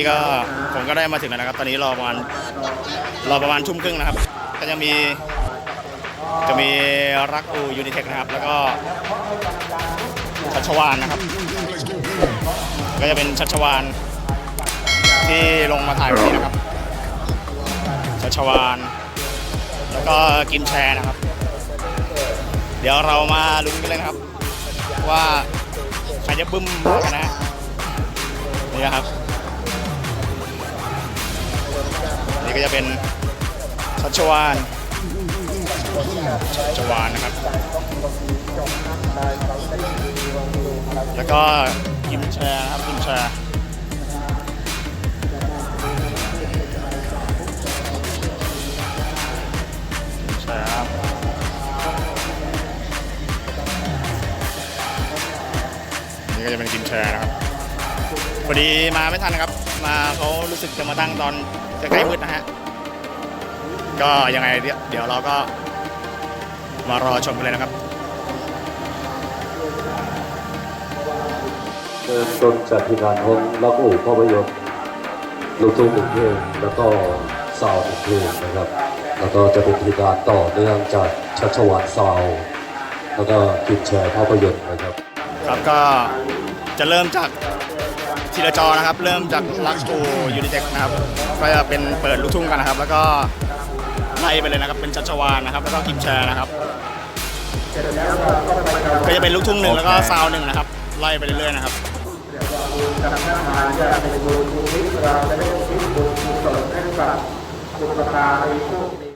นี้ก็ผมก็ได้มาถึงแล้วนะครับ ตอนนี้รอประมาณรอประมาณทุ่มครึ่งนะครับ ก็จะมีจะมีรักอูยูนิเทคนะครับ แล้วก็ชัชวานนะครับ ก็จะเป็นชัชวานที่ลงมาถ่ายวันนี้นะครับชัชวานแล้วก็กินแชร์นะครับ เดี๋ยวเรามาลุ้นกันเลยนะครับ ว่าใครจะบึ้มกันนะนี่ครับ นี่ก็จะเป็นชัชวานชัชวานนะครับ แล้วก็กิมแชร์นะครับกิมแชร์กิมแชร์ครับนี่ก็จะเป็นกิมแชร์นะครับพอดีมาไม่ทันนะครับ มาเขารู้สึกจะมาตั้งตอนจะใกล้มืดนะฮะ ก็ยังไงเดี๋ยวเดี๋ยวเราก็ มารอชมกันเลยนะครับเริ่มต้นจากทีมงานของล็อกอู่ภาพยนตร์ลูกทุ่งหนึ่งเพลงแล้วก็ซาวด์หนึ่งเพลงนะครับ แล้วก็จะเป็นทีมงานต่อเนื่องจากชัชวานซาวด์แล้วก็กินแชร์ภาพยนตร์นะครับ ครับก็จะเริ่มจาก ทีละจอนะครับ เริ่มจากลักซูยูนิเต็กนะครับก็จะเป็นเปิดลูกทุ่งกันนะครับ แล้วก็ไล่ไปเลยนะครับ เป็นชัชวานนะครับ แล้วก็กิมแชร์นะครับ ก็จะเป็นลูกทุ่งหนึ่งแล้วก็ซาวหนึ่งนะครับ ไล่ไปเรื่อยๆนะครับเ